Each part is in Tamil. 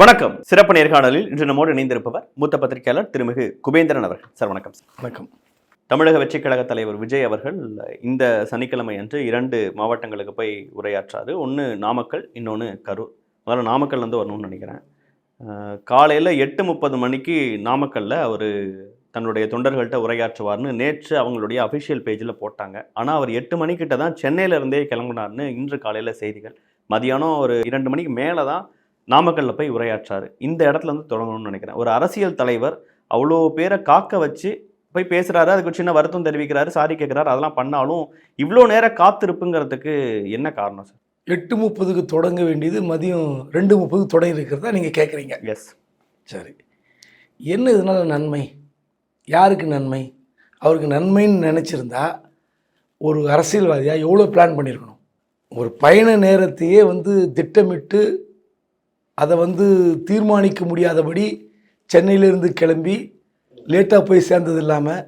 வணக்கம். சிறப்பு நேர்காணலில் இன்று நம்மோடு இணைந்திருப்பவர் மூத்த பத்திரிகையாளர் திருமிகு குபேந்திரன் அவர்கள். சார் வணக்கம் சார். வணக்கம். தமிழக வெற்றிக் கழக தலைவர் விஜய் அவர்கள் இந்த சனிக்கிழமை அன்று இரண்டு மாவட்டங்களுக்கு போய் உரையாற்றாரு. ஒன்று நாமக்கல் இன்னொன்று கரூர். முதல்ல நாமக்கல் வந்து வரணும்னு நினைக்கிறேன். காலையில் எட்டு முப்பது மணிக்கு நாமக்கல்ல அவர் தன்னுடைய தொண்டர்கள்ட்ட உரையாற்றுவார்னு நேற்று அவங்களுடைய அஃபிஷியல் பேஜில் போட்டாங்க. ஆனால் அவர் எட்டு மணிக்கிட்ட தான் சென்னையில இருந்தே கிளம்புனார்னு இன்று காலையில் செய்திகள். மதியானம் ஒரு இரண்டு மணிக்கு மேலே தான் நாமக்கல்ல போய் உரையாற்றாரு. இந்த இடத்துல இருந்து தொடங்கணும்னு நினைக்கிறேன். ஒரு அரசியல் தலைவர் அவ்வளோ பேரை காக்க வச்சு போய் பேசுறாரு. அதுக்கு சின்ன வருத்தம் தெரிவிக்கிறாரு. சாரி கேட்குறாரு அதெல்லாம் பண்ணாலும் இவ்வளோ நேரம் காத்திருப்புங்கிறதுக்கு என்ன காரணம் சார்? எட்டு முப்பதுக்கு தொடங்க வேண்டியது மதியம் ரெண்டு முப்பதுக்கு தொடங்கி இருக்கிறதா நீங்கள் கேட்குறீங்க எஸ் சரி. என்ன இதனால நன்மை? யாருக்கு நன்மை? அவருக்கு நன்மைன்னு நினச்சிருந்தா ஒரு அரசியல்வாதியாக எவ்வளோ பிளான் பண்ணியிருக்கணும்? ஒரு பயண நேரத்தையே வந்து திட்டமிட்டு அதை வந்து தீர்மானிக்க முடியாதபடி சென்னையிலேருந்து கிளம்பி லேட்டாக போய் சேர்ந்தது இல்லாமல்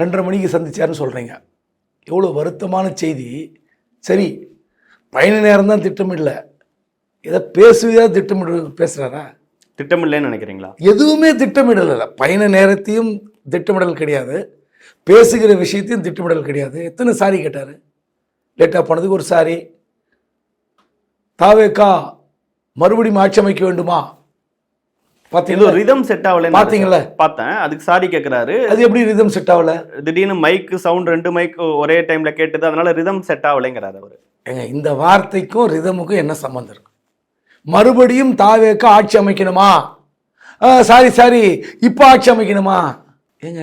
ரெண்டரை மணிக்கு சந்திச்சாருன்னு சொல்கிறீங்க எவ்வளோ வருத்தமான செய்தி. சரி பயண நேரம் தான் திட்டமிடல. ஏதோ பேசுவதா திட்டமிட பேசுகிறாரா திட்டமில்லைன்னு நினைக்கிறீங்களா? எதுவுமே திட்டமிடல் பயண நேரத்தையும் திட்டமிடல் கிடையாது. பேசுகிற விஷயத்தையும் திட்டமிடல் கிடையாது. எத்தனை சாரி கேட்டார்? லேட்டாக போனதுக்கு ஒரு சாரி. தாவேக்கா மறுபடியும் ஆட்சி அமைக்க வேண்டுமா? பார்த்தீங்களா? ரிதம் செட் ஆகல பாத்தீங்களா? பார்த்தேன். அதுக்கு சாரி கேட்குறாரு அது எப்படி ரிதம் செட் ஆகல? திடீர்னு மைக்கு சவுண்ட் ரெண்டு மைக் ஒரே டைம்ல கேட்டது அதனால ரிதம் செட் ஆகலைங்கிறாரு அவர். ஏங்க இந்த வார்த்தைக்கும் ரிதமுக்கும் என்ன சம்மந்தம் இருக்கு? மறுபடியும் தாவேக்க ஆட்சி அமைக்கணுமா? சாரி சாரி இப்போ ஆட்சி அமைக்கணுமா? ஏங்க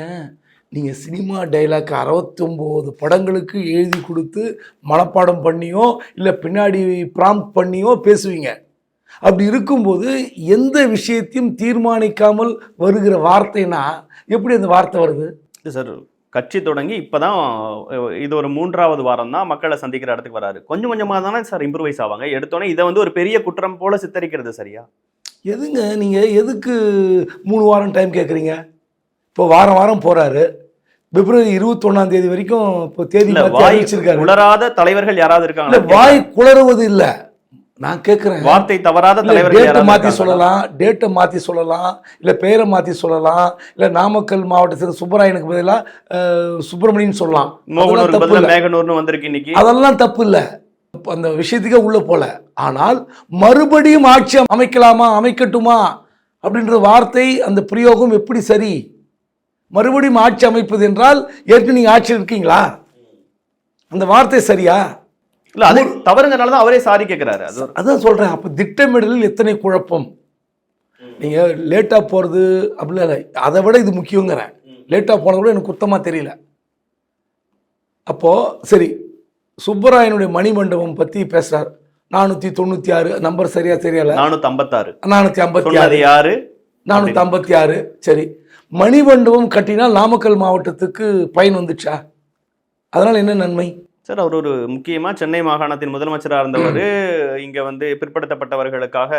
நீங்கள் சினிமா டைலாக் அறுபத்தொம்போது படங்களுக்கு எழுதி கொடுத்து மனப்பாடம் பண்ணியோ இல்லை பின்னாடி ப்ராம்ப்ட் பண்ணியோ பேசுவீங்க. அப்படி இருக்கும்போது எந்த விஷயத்தையும் தீர்மானிக்காமல் வருகிற வார்த்தைனா எப்படி அந்த வார்த்தை வருது? சார் கட்சி தொடங்கி இப்பதான் அஹ், இது ஒரு மூன்றாவது வாரம் தான் மக்களை சந்திக்கிற இடத்துக்கு வராரு. கொஞ்சம் கொஞ்சமா தானே சார் இம்ப்ரூவைஸ் ஆவாங்க. எடுத்தோன்னே இதை வந்து ஒரு பெரிய குற்றம் போல சித்தரிக்கிறது சரியா எதுங்க நீங்கள் எதுக்கு மூணு வாரம் டைம் கேட்குறீங்க இப்போ வாரம் வாரம் போகிறாரு பிப்ரவரி இருபத்தொன்னாம் தேதி வரைக்கும் இப்போ தேதி வாய் அறிவிச்சிருக்காரு. உளராத தலைவர்கள் யாராவது இருக்காங்க வாய் குளறுவது இல்ல. நான் கேட்குறேன் வார்த்தை தவறாத தலைவர்கள் டேட்டை மாற்றி? சொல்லலாம் டேட்டை மாற்றி சொல்லலாம் இல்லை பெயரை மாற்றி சொல்லலாம் இல்லை நாமக்கல் மாவட்டத்தில் சுப்பராயனுக்கு பதிலாக சுப்பிரமணியன் சொல்லலாம். மேகனூர்னு வந்திருக்கு இன்னைக்கு. அதெல்லாம் தப்பு இல்லை. அந்த விஷயத்துக்கே உள்ள போல. ஆனால் மறுபடியும் ஆட்சி அமைக்கலாமா அமைக்கட்டுமா அப்படின்ற வார்த்தை அந்த பிரயோகம் எப்படி சரி? மறுபடியும் ஆட்சி அமைப்பது என்றால் ஏற்கனவே நீங்க ஆட்சியில் இருக்கீங்களா? அந்த வார்த்தை சரியா? இல்ல அது தவறுங்கனால தான் அவரே சாரி கேட்கிறாரு அது அதான் சொல்றேன். அப்ப திட்டமிடலில் எத்தனை குழப்பம்? நீங்க லேட்டா போறது அப்படிலாம் இல்லை. அதை விட இது முக்கியங்கிறேன். லேட்டா போனது கூட எனக்கு குத்தமா தெரியல. அப்போ சரி சுப்பராயனுடைய மணிமண்டபம் பத்தி பேசுறார். நானூத்தி தொண்ணூத்தி ஆறு நம்பர் சரியா தெரியல. நானூத்தி ஐம்பத்தாறு நானூத்தி ஐம்பத்தி ஆறு. யாரு நானூத்தி ஐம்பத்தி ஆறு. சரி. மணிமண்டபம் கட்டினால் நாமக்கல் மாவட்டத்துக்கு பயன் வந்துச்சா? அதனால என்ன நன்மை? சார் அவர் ஒரு முக்கியமா சென்னை மாகாணத்தின் முதலமைச்சராக இருந்தவர். இங்க வந்து பிற்படுத்தப்பட்டவர்களுக்காக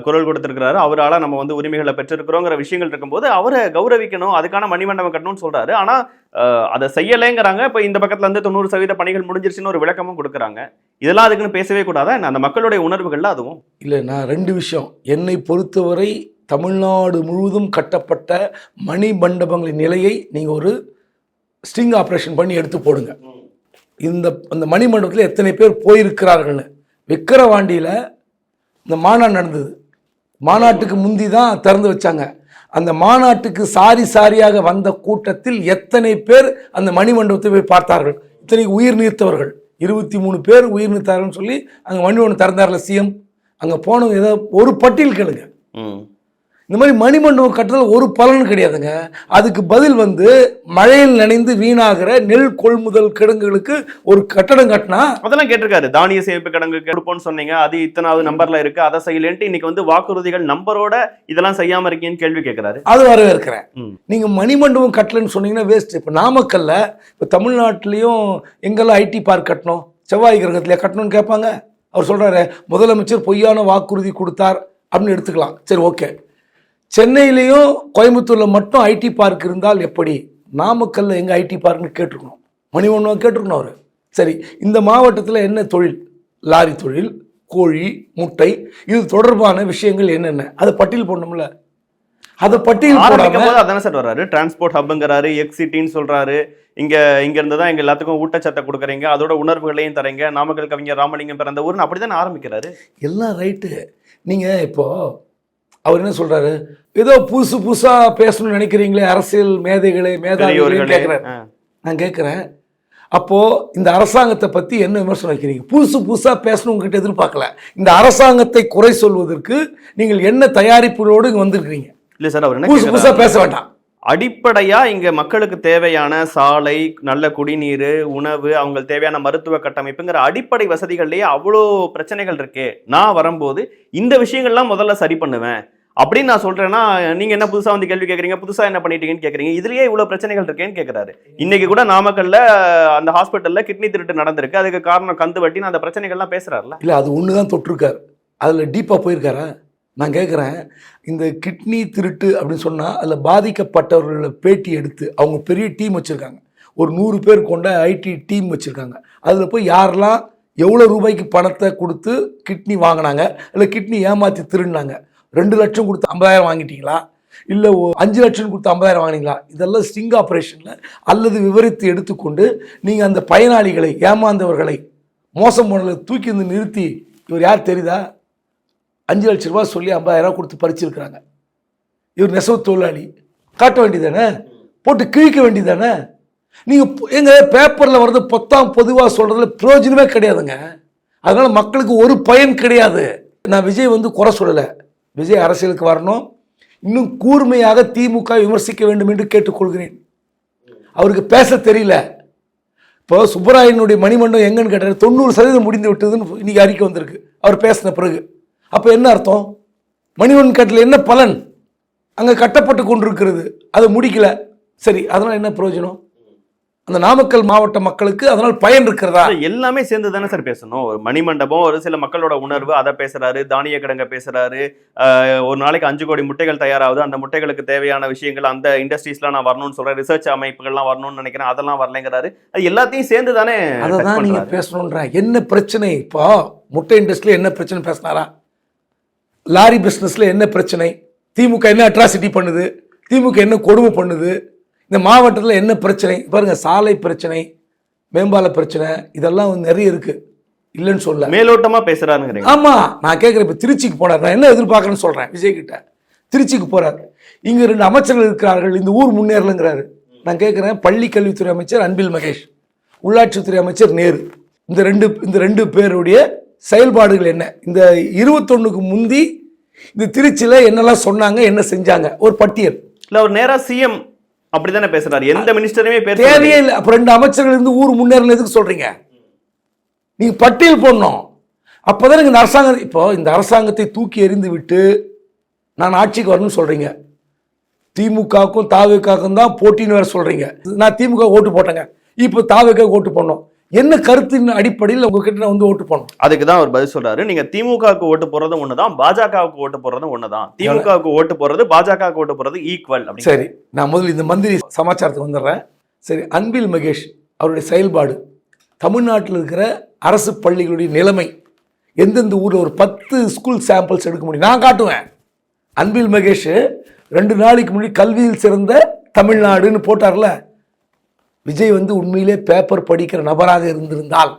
குரல் கொடுத்திருக்கிறாரு. அவரால நம்ம வந்து உரிமைகளை பெற்றிருக்கிறோங்கிற விஷயங்கள் இருக்கும்போது அவரை கௌரவிக்கணும் அதுக்கான மணிமண்டபம் கட்டணும்னு சொல்றாரு. ஆனா அஹ், அதை செய்யலைங்கிறாங்க. இப்ப இந்த பக்கத்துல இருந்து தொண்ணூறு சதவீத பணிகள் முடிஞ்சிருச்சுன்னு ஒரு விளக்கமும் கொடுக்குறாங்க. இதெல்லாம் அதுக்குன்னு பேசவே கூடாதா? அந்த மக்களுடைய உணர்வுகள்ல அதுவும்? இல்லை நான் ரெண்டு விஷயம். என்னை பொறுத்தவரை தமிழ்நாடு முழுவதும் கட்டப்பட்ட மணி மண்டபங்களின் நிலையை நீங்கள் ஒரு ஸ்டிங் ஆப்ரேஷன் பண்ணி எடுத்து போடுங்க. இந்த அந்த மணிமண்டபத்தில் எத்தனை பேர் போயிருக்கிறார்கள்னு. விக்கிரவாண்டியில் இந்த மாநாடு நடந்தது. மாநாட்டுக்கு முந்தி தான் திறந்து வச்சாங்க. அந்த மாநாட்டுக்கு சாரி சாரியாக வந்த கூட்டத்தில் எத்தனை பேர் அந்த மணிமண்டபத்தை போய் பார்த்தார்கள்? இத்தனை உயிர் நீர்த்தவர்கள் இருபத்தி மூணு பேர் உயிர் நீர்த்தார்கள்னு சொல்லி அங்கே மணிமண்டபம் திறந்தார்ல சிஎம். அங்கே போனவங்க ஏதோ ஒரு பட்டியல் கேளுங்க. இந்த மாதிரி மணிமண்டபம் கட்டுறதுல ஒரு பலன் கிடையாதுங்க. அதுக்கு பதில் வந்து மழையில் நனைந்து வீணாகிற நெல் கொள்முதல் கிடங்குகளுக்கு ஒரு கட்டடம் கட்டினா அதெல்லாம் கேட்டிருக்காரு. தானிய சேமிப்பு கிடங்கு கொடுப்போம்னு சொன்னீங்க. அது இத்தனாவது நம்பர்ல இருக்கு. அதை செய்யலன்ட்டு இன்னைக்கு வந்து வாக்குறுதிகள் நம்பரோட இதெல்லாம் செய்யாம இருக்கீங்கன்னு கேள்வி கேட்கிறாரு அது வரவேற்கிறேன். ம். நீங்கள் மணிமண்டபம் கட்டலன்னு சொன்னீங்கன்னா வேஸ்ட் இப்போ நாமக்கல்ல இப்போ தமிழ்நாட்டிலையும் எங்கெல்லாம் ஐடி பார்க் கட்டணும்? செவ்வாய் கிரகத்தில் கட்டணும்னு கேட்பாங்க. அவர் சொல்றாரு முதலமைச்சர் பொய்யான வாக்குறுதி கொடுத்தார் அப்படின்னு எடுத்துக்கலாம். சரி ஓகே சென்னையிலையும் கோயம்புத்தூர்ல மட்டும் ஐடி பார்க் இருந்தால் எப்படி? நாமக்கல்ல எங்க ஐடி பார்க்னு கேட்டிருக்கணும். மணிமண்டபம் கேட்டிருக்கணும் அவர். சரி இந்த மாவட்டத்தில் என்ன தொழில்? லாரி தொழில் கோழி முட்டை இது தொடர்பான விஷயங்கள் என்னென்ன? அதை பட்டியல் போடணும்ல. அதை பட்டியல் ஆரம்பிக்கும் போடாம போது அதானே சார் வர்றாரு. டிரான்ஸ்போர்ட் ஹப்புங்கிறாரு எக்ஸ் சிட்டின்னு சொல்றாரு. இங்க இங்க இருந்து தான் எங்க எல்லாத்துக்கும் ஊட்டச்சத்தை கொடுக்குறீங்க. அதோட உணர்வுகளையும் தரீங்க. நாமக்கல் கவிஞர் ராமலிங்கம் பிறந்த ஊர்னு அப்படிதானே ஆரம்பிக்கிறாரு. எல்லாம் ரைட்டு நீங்கள் இப்போ அவர் என்ன சொல்றாரு? ஏதோ புதுசு புதுசா பேசணும்னு நினைக்கிறீங்களே அரசியல் மேதைகளே மேதாவிகளே கேட்குறேன். நான் கேட்குறேன் அப்போ இந்த அரசாங்கத்தை பத்தி என்ன விமர்சனம் வைக்கிறீங்க? புதுசு புதுசா பேசணும் உங்ககிட்ட எதிர்பார்க்கல. இந்த அரசாங்கத்தை குறை சொல்வதற்கு நீங்கள் என்ன தயாரிப்புகளோடு இங்க வந்திருக்கிறீங்க? இல்ல சார் அவர் என்ன புதுசு புதுசா? பேச வேண்டாம். அடிப்படையா இங்க மக்களுக்கு தேவையான சாலை நல்ல குடிநீர் உணவு அவங்களுக்கு தேவையான மருத்துவ கட்டமைப்புங்கிற அடிப்படை வசதிகள்லயே அவ்வளோ பிரச்சனைகள் இருக்கே. நான் வரும்போது இந்த விஷயங்கள்லாம் முதல்ல சரி பண்ணுவேன். அப்படின்னு நான் சொல்றேன்னா நீங்க என்ன புதுசா வந்து கேள்வி கேக்குறீங்க? புதுசா என்ன பண்ணிட்டீங்கன்னு கேக்குறீங்க. இதுலயே இவ்வளவு பிரச்சனைகள் இருக்கேன்னு கேக்குறாரு. இன்னைக்கு கூட நாமக்கல்ல அந்த ஹாஸ்பிட்டல்ல கிட்னி திருட்டு நடந்திருக்கு. அதுக்கு காரணம் கந்து வட்டின்னு அந்த பிரச்சனைகள்லாம் பேசுறாருல. இல்லை அது ஒன்று தான் அதுல அதில் டீப்பாக போயிருக்காரா? நான் கேட்குறேன் இந்த கிட்னி திருட்டு அப்படின்னு சொன்னால் அதில் பாதிக்கப்பட்டவர்கள பேட்டி எடுத்து அவங்க பெரிய டீம் வச்சுருக்காங்க. ஒரு நூறு பேர் கொண்ட ஐடி டீம் வச்சுருக்காங்க. அதில் போய் யாரெல்லாம் எவ்வளோ ரூபாய்க்கு பணத்தை கொடுத்து கிட்னி வாங்கினாங்க இல்லை கிட்னி ஏமாற்றி திருடினாங்க ரெண்டு லட்சம் கொடுத்து ஐம்பதாயிரம் வாங்கிட்டீங்களா? இல்லை அஞ்சு லட்சம் கொடுத்து ஐம்பதாயிரம் வாங்கினீங்களா? இதெல்லாம் ஸ்டிங் ஆப்ரேஷனில் அல்லது விவரித்து எடுத்துக்கொண்டு நீங்கள் அந்த பயனாளிகளை ஏமாந்தவர்களை மோசம் போனதை தூக்கி வந்து நிறுத்தி இவர் யார் தெரியுதா? அஞ்சு லட்ச ரூபா சொல்லி ஐம்பதாயிரம் ரூபா கொடுத்து பறிச்சிருக்கிறாங்க. இவர் நெசவு தொழிலாளி. காட்ட வேண்டியதானே? போட்டு கிழிக்க வேண்டியதானே? நீங்கள் எங்கள் பேப்பரில் வர்றது பொத்தாம் பொதுவாக சொல்கிறதுல பிரயோஜனமே கிடையாதுங்க. அதனால் மக்களுக்கு ஒரு பயன் கிடையாது. நான் விஜய் வந்து குறை சொல்லலை. விஜய் அரசியலுக்கு வரணும். இன்னும் கூர்மையாக திமுக விமர்சிக்க வேண்டும் என்று கேட்டுக்கொள்கிறேன். அவருக்கு பேச தெரியல. இப்போ சுப்பராயனுடைய மணிமண்டம் எங்கன்னு கேட்டார் தொண்ணூறு சதவீதம் முடிந்து விட்டதுன்னு இன்றைக்கி அறிக்கை வந்திருக்கு. அவர் பேசின பிறகு. அப்போ என்ன அர்த்தம்? மணிமன் கட்டில் என்ன பலன்? அங்கே கட்டப்பட்டு கொண்டிருக்கிறது. அதை முடிக்கல. சரி அதனால் என்ன பிரயோஜனம்? அந்த நாமக்கல் மாவட்ட மக்களுக்கு அதனால் பயன் இருக்கிறதா? எல்லாமே சேர்ந்து தானே சார் பேசணும். ஒரு மணிமண்டபம் ஒரு சில மக்களோட உணர்வு அதை பேசுறாரு தானிய கிடங்க பேசுறாரு ஒரு நாளைக்கு அஞ்சு கோடி முட்டைகள் தயாராகுது அந்த முட்டைகளுக்கு தேவையான விஷயங்கள் அந்த இண்டஸ்ட்ரீஸ்லாம் நான் வரணும்னு சொல்றேன் ரிசர்ச் அமைப்புகள்லாம் வரணும்னு நினைக்கிறேன் அதெல்லாம் வரலைங்கிறாரு. அது எல்லாத்தையும் சேர்ந்து தானே அதை தான் பண்றாரு. பேசணுன்ற என்ன பிரச்சனை? இப்போ முட்டை இண்டஸ்ட்ரியில் என்ன பிரச்சனை பேசினாரா? லாரி பிஸ்னஸில் என்ன பிரச்சனை? திமுக என்ன அட்ராசிட்டி பண்ணுது? திமுக என்ன கொடுமை பண்ணுது? இந்த மாவட்டத்தில் என்ன பிரச்சனை? பாருங்க சாலை பிரச்சனை மேம்பால பிரச்சனை இதெல்லாம் நிறைய இருக்கு. இல்லைன்னு சொல்ல பேசுறாருங்கிறீங்க ஆமா நான் கேட்குறேன் இப்போ திருச்சிக்கு போனார். நான் என்ன எதிர்பார்க்கறேன்னு சொல்றேன் விஜய் கிட்ட. திருச்சிக்கு போறார். இங்க ரெண்டு அமைச்சர்கள் இருக்கிறார்கள் இந்த ஊர் முன்னேறலங்கிறாரு. நான் கேட்குறேன் பள்ளி கல்வித்துறை அமைச்சர் அன்பில் மகேஷ் உள்ளாட்சித்துறை அமைச்சர் நேரு. இந்த ரெண்டு இந்த ரெண்டு பேருடைய செயல்பாடுகள் என்ன? இந்த இருபத்தொன்னுக்கு முந்தி இந்த திருச்சியில் என்னெல்லாம் சொன்னாங்க என்ன செஞ்சாங்க? ஒரு பட்டியல். இல்ல அவர் நேரா சிஎம் அப்படிதானே பேசுறாரு? எந்த மினிஸ்டருமே பேர் தேவையே இல்லை. அப்போ ரெண்டு அமைச்சர்கள் இருந்து ஊர் முன்னேறல எதுக்கு சொல்றீங்க? நீங்க பட்டியல் போடணும். அப்போதான் இந்த அரசாங்கம் இப்போ இந்த அரசாங்கத்தை தூக்கி எறிந்து விட்டு நான் ஆட்சிக்கு வரணும்னு சொல்றீங்க. திமுகவுக்கும் தாவேக்காவுக்கும் தான் போட்டின்னு வேற சொல்றீங்க. நான் திமுக ஓட்டு போட்டேங்க. இப்போ தாவேக்கா ஓட்டு போடணும். என்ன கருத்தின் அடிப்படையில் உங்ககிட்ட நான் வந்து ஓட்டு போடணும்? அதுக்கு தான் அவர் பதில் சொல்றாரு. நீங்க திமுகவுக்கு ஓட்டு போறதும் ஒண்ணுதான் பாஜகவுக்கு ஓட்டு போறதும் ஒண்ணுதான். திமுகவுக்கு ஓட்டு போறது பாஜகவுக்கு ஓட்டு போறது ஈக்குவல் சரி நான் முதல்ல இந்த மந்திரி சமாச்சாரத்துக்கு வந்துடுறேன். சரி அன்பில் மகேஷ் அவருடைய செயல்பாடு தமிழ்நாட்டில் இருக்கிற அரசு பள்ளிகளுடைய நிலைமை எந்தெந்த ஊரில் ஒரு பத்து ஸ்கூல் சாம்பிள்ஸ் எடுக்க முடியும்? நான் காட்டுவேன். அன்பில் மகேஷ் ரெண்டு நாளைக்கு முன்னாடி கல்வியில் சிறந்த தமிழ்நாடுன்னு போட்டார்ல விஜய் வந்து உண்மையிலே பேப்பர் படிக்கிற நபராக இருந்திருந்தால்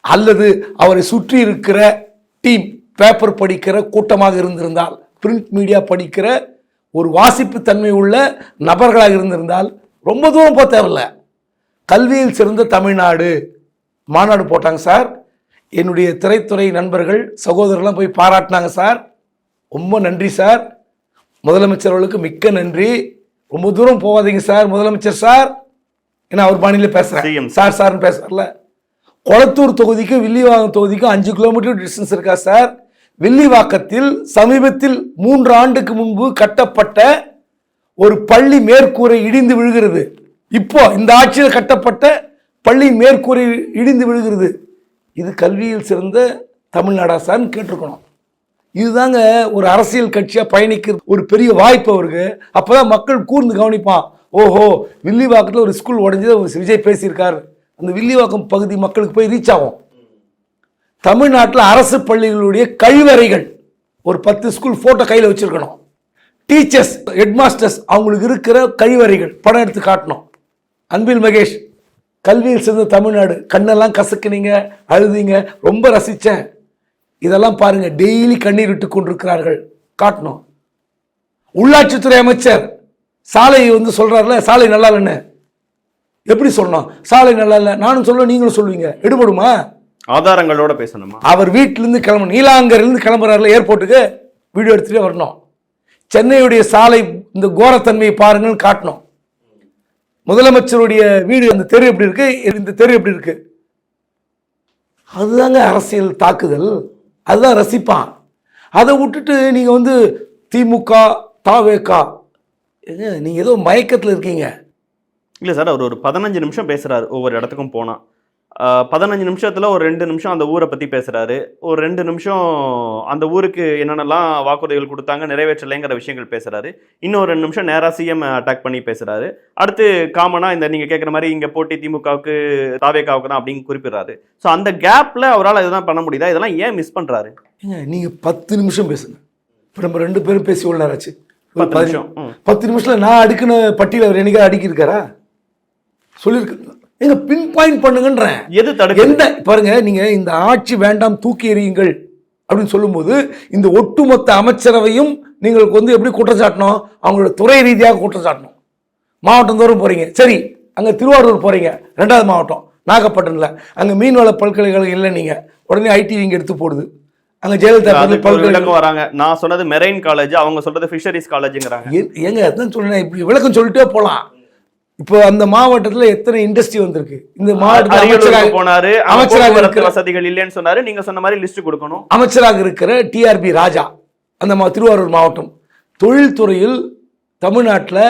அல்லது அவரை சுற்றி இருக்கிற டீம் பேப்பர் படிக்கிற கூட்டமாக இருந்திருந்தால் பிரிண்ட் மீடியா படிக்கிற ஒரு வாசிப்பு தன்மை உள்ள நபர்களாக இருந்திருந்தால் ரொம்ப தூரம் போக தேவையில்ல. கல்வியில் சிறந்த தமிழ்நாடு மாநாடு போட்டாங்க சார். என்னுடைய திரைத்துறை நண்பர்கள் சகோதரர்லாம் போய் பாராட்டினாங்க சார். ரொம்ப நன்றி சார். முதலமைச்சர் அவர்களுக்கு மிக்க நன்றி. ரொம்ப தூரம் போகாதீங்க சார் முதலமைச்சர் சார். ஏன்னா அவர் பாணியில பேசுறேன். CM. சார் சார்னு பேசுறல கொளத்தூர் தொகுதிக்கும் வில்லிவாக்கம் தொகுதிக்கும் அஞ்சு கிலோமீட்டர் டிஸ்டன்ஸ் இருக்கா சார்? வில்லிவாக்கத்தில் சமீபத்தில் மூன்று ஆண்டுக்கு முன்பு கட்டப்பட்ட ஒரு பள்ளி மேற்கூரை இடிந்து விழுகிறது. இப்போ இந்த ஆட்சியில் கட்டப்பட்ட பள்ளி மேற்கூரை இடிந்து விழுகிறது. இது கல்வியில் சிறந்த தமிழ்நாடா சார்னு கேட்டிருக்கணும். இதுதாங்க ஒரு அரசியல் கட்சியாக பயணிக்கிற ஒரு பெரிய வாய்ப்பு அவருக்கு. அப்பதான் மக்கள் கூர்ந்து கவனிப்பான். ஓஹோ வில்லிவாக்கத்தில் ஒரு ஸ்கூல் உடஞ்சது விஜய் பேசியிருக்காரு. அந்த வில்லிவாக்கம் பகுதி மக்களுக்கு போய் ரீச் ஆகும். தமிழ்நாட்டில் அரசு பள்ளிகளுடைய கழிவறைகள் ஒரு பத்து ஸ்கூல் ஃபோட்டோ கையில் வச்சுருக்கணும். டீச்சர்ஸ் ஹெட்மாஸ்டர்ஸ் அவங்களுக்கு இருக்கிற கழிவறைகள் படம் எடுத்து காட்டணும். அன்பில் மகேஷ் கல்வியில் சேர்ந்த தமிழ்நாடு கண்ணெல்லாம் கசக்குனீங்க அழுதிங்க ரொம்ப ரசித்தேன் இதெல்லாம் பாருங்கள் டெய்லி கண்ணீர் விட்டு கொண்டிருக்கிறார்கள். காட்டணும். உள்ளாட்சித்துறை அமைச்சர் சாலை வந்து சொல்றாருல சாலை நல்லா இல்லைன்னு எப்படி சொல்லணும்? சாலை நல்லா இல்லை நானும் சொல்ல நீங்களும் சொல்லுவீங்க. எடுபடுமா? ஆதாரங்களோட பேசணுமா? அவர் வீட்டிலேருந்து கிளம்பணும். நீலாங்கரிலிருந்து கிளம்புறாருல ஏர்போர்ட்டுக்கு. வீடியோ எடுத்துகிட்டே வரணும். சென்னையுடைய சாலை இந்த கோரத்தன்மையை பாருங்கன்னு காட்டணும். முதலமைச்சருடைய வீடு அந்த தெரு எப்படி இருக்கு? இந்த தெரு எப்படி இருக்கு? அதுதாங்க அரசியல் தாக்குதல். அதுதான் ரசிப்பான். அதை விட்டுட்டு நீங்க வந்து திமுக தாவேகா ஏங்க நீங்க ஏதோ மயக்கத்தில் இருக்கீங்க. இல்ல சார் அவர் ஒரு பதினஞ்சு நிமிஷம் பேசுறாரு ஒவ்வொரு இடத்துக்கும் போனா. ஆஹ் பதினஞ்சு நிமிஷத்துல ஒரு ரெண்டு நிமிஷம் அந்த ஊரை பத்தி பேசுறாரு. ஒரு ரெண்டு நிமிஷம் அந்த ஊருக்கு என்னென்னலாம் வாக்குறுதிகள் கொடுத்தாங்க நிறைவேற்றலைங்கிற விஷயங்கள் பேசுறாரு. இன்னும் ரெண்டு நிமிஷம் நேரா சிஎம் அட்டாக் பண்ணி பேசுறாரு. அடுத்து காமனா இந்த நீங்க கேட்குற மாதிரி இங்க போட்டி திமுகவுக்கு தாவேகாவுக்கு தான் அப்படின்னு குறிப்பிடுறாரு. ஸோ அந்த கேப்ல அவரால் இதுதான் பண்ண முடியுதா? இதெல்லாம் ஏன் மிஸ் பண்றாரு? ஏங்க நீங்க பத்து நிமிஷம் பேசுங்க. இப்போ நம்ம ரெண்டு பேரும் பேசி ஒரு பத்து நிமிஷம். பத்து நிமிஷத்துல நான் அடுக்கின பட்டியல அவர் என்னைக்கா அடுக்கியிருக்காரா? சொல்லியிருக்கு. எங்க பின் பாயிண்ட் பண்ணுங்கன்றேன். எது தடுக்க எந்த பாருங்க நீங்க இந்த ஆட்சி வேண்டாம் தூக்கி எறியுங்கள் அப்படின்னு சொல்லும்போது இந்த ஒட்டுமொத்த அமைச்சரவையும் நீங்களுக்கு வந்து எப்படி குற்றம் சாட்டணும் அவங்களோட துறை ரீதியாக குற்றம் சாட்டணும் மாவட்டம் தோறும் போறீங்க. சரி அங்க திருவாரூர் போறீங்க. ரெண்டாவது மாவட்டம் நாகப்பட்டினம்ல அங்க மீன்வள பல்கலைக்கழகம் இல்லை நீங்க. உடனே ஐடி இங்க எடுத்து போடுது. அங்க ஜெயலலிதா வராங்க. நான் சொன்னது மெரைன் காலேஜ் அவங்க சொல்றது ஃபிஷரிஸ் காலேஜ்ங்கிறாங்க. ஏங்க அதான் சொல்றேன் இப்படி விளக்கம் சொல்லிட்டே போலாம். இப்போ அந்த மாவட்டத்துல எத்தனை இண்டஸ்ட்ரி வந்திருக்கு? இந்த மாவட்டத்தில் போனாரு அமைச்சராக வசதிகள் இல்லைன்னு சொன்னாரு. நீங்க சொன்ன மாதிரி லிஸ்ட் கொடுக்கணும். அமைச்சராக இருக்கிற டிஆர்பி ராஜா அந்த மா திருவாரூர் மாவட்டம். தொழில்துறையில் தமிழ்நாட்டில்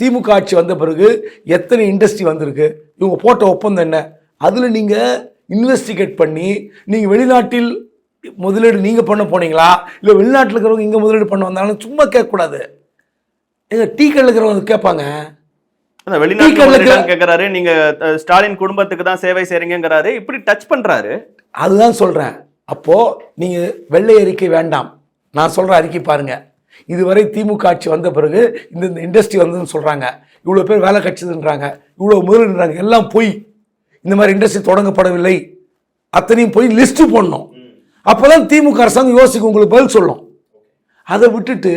திமுக ஆட்சி வந்த பிறகு எத்தனை இண்டஸ்ட்ரி வந்திருக்கு? இவங்க போட்ட ஒப்பந்தம் என்ன? அதில் நீங்கள் இன்வெஸ்டிகேட் பண்ணி நீங்கள் வெளிநாட்டில் முதலீடு நீங்கள் பண்ண போனீங்களா? இல்லை வெளிநாட்டில் இருக்கிறவங்க இங்கே முதலீடு பண்ண வந்தாலும் சும்மா கேட்கக்கூடாது. எங்க டீ கடையில் இருக்கிறவங்க கேட்பாங்க. அந்த வெளிநாட்டு டீக்கடைக்கு- முதலீடுன்னு கேக்குறாரு நீங்க அஹ், ஸ்டாலின் குடும்பத்துக்கு தான் சேவை செய்றீங்கங்கிறாரு இப்படி டச் பண்றாரு. அதுதான் சொல்கிறேன் அப்போது நீங்கள் வெள்ளை அறிக்கை வேண்டாம். நான் சொல்கிற அறிக்கை பாருங்கள் இதுவரை திமுக ஆட்சி வந்த பிறகு இந்த இந்த இண்டஸ்ட்ரி வந்ததுன்னு சொல்கிறாங்க இவ்வளோ பேர் வேலை கிடைச்சதுன்றாங்க. இவ்வளோ முதலீடுன்றாங்க. எல்லாம் பொய். இந்த மாதிரி இண்டஸ்ட்ரி தொடங்கப்படவில்லை. அத்தனையும் போய் லிஸ்ட்டு போடணும். அப்போ தான் திமுக அரசாங்கம் யோசிக்கும் உங்களுக்கு பதில் சொல்லும். அதை விட்டுட்டு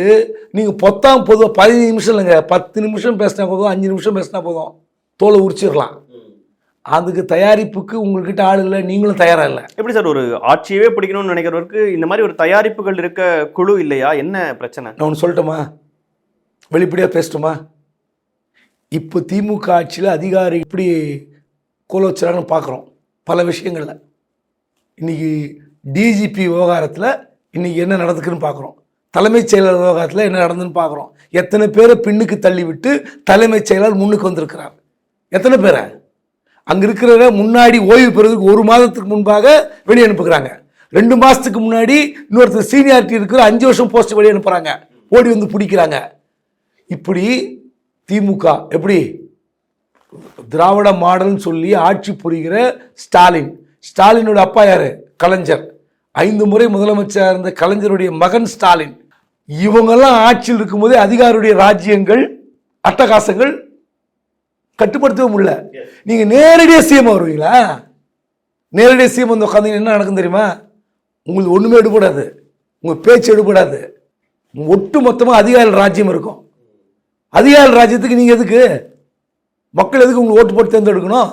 நீங்கள் பொத்தாம் பொதுவாக பதினஞ்சு நிமிஷம் இல்லைங்க பத்து நிமிஷம் பேசினா போதும் அஞ்சு நிமிஷம் பேசினா போதும். தோலை உரிச்சிடலாம். அதுக்கு தயாரிப்புக்கு உங்கள்கிட்ட ஆள் இல்லை நீங்களும் தயாராக இல்லை. எப்படி சார் ஒரு ஆட்சியவே பிடிக்கணும்னு நினைக்கிறவருக்கு இந்த மாதிரி ஒரு தயாரிப்புகள் இருக்க குழு இல்லையா? என்ன பிரச்சனை? நான் ஒன்று சொல்லட்டுமா? வெளிப்படையாக பேசட்டுமா? இப்போ திமுக ஆட்சியில் அதிகாரி இப்படி கோல வச்சுறாங்கன்னு பார்க்குறோம் பல விஷயங்களில். இன்னைக்கு டிஜிபி விவகாரத்தில் இன்றைக்கி என்ன நடந்துக்குன்னு பார்க்குறோம் தலைமைச் செயலர் விவகாரத்தில் என்ன நடந்துன்னு பார்க்குறோம் எத்தனை பேரை பின்னுக்கு தள்ளிவிட்டு தலைமைச் செயலர் முன்னுக்கு வந்திருக்கிறார். எத்தனை பேரை? அங்கே இருக்கிறத முன்னாடி ஓய்வு பெறுவதற்கு ஒரு மாதத்துக்கு முன்பாக வெளியே அனுப்புகிறாங்க. ரெண்டு மாதத்துக்கு முன்னாடி இன்னொருத்தர் சீனியாரிட்டி இருக்கிற அஞ்சு வருஷம் போஸ்ட் வெளியே அனுப்புகிறாங்க ஓடி வந்து பிடிக்கிறாங்க. இப்படி திமுக எப்படி? திராவிட மாடல்னு சொல்லி ஆட்சி புரிகிற ஸ்டாலின். ஸ்டாலினோட அப்பா யார்? கலைஞர். ஐந்து முறை முதலமைச்சராக இருந்த கலைஞருடைய மகன் ஸ்டாலின். இவங்கெல்லாம் ஆட்சியில் இருக்கும்போதே அதிகாரியுடைய ராஜ்யங்கள் அட்டகாசங்கள் கட்டுப்படுத்தவும் முடியல. நீங்க நேரடியாக சிஎம் வருவீங்களா? நேரடியாக சிஎம் வந்து உட்காந்து என்ன நடக்கும் தெரியுமா? உங்களுக்கு ஒண்ணுமே எடுபடாது. உங்க பேச்சு எடுபடாது. ஒட்டு மொத்தமாக அதிகார ராஜ்யம் இருக்கும். அதிகார ராஜ்யத்துக்கு நீங்க எதுக்கு? மக்கள் எதுக்கு உங்களுக்கு ஓட்டு போட்டு தேர்ந்தெடுக்கணும்?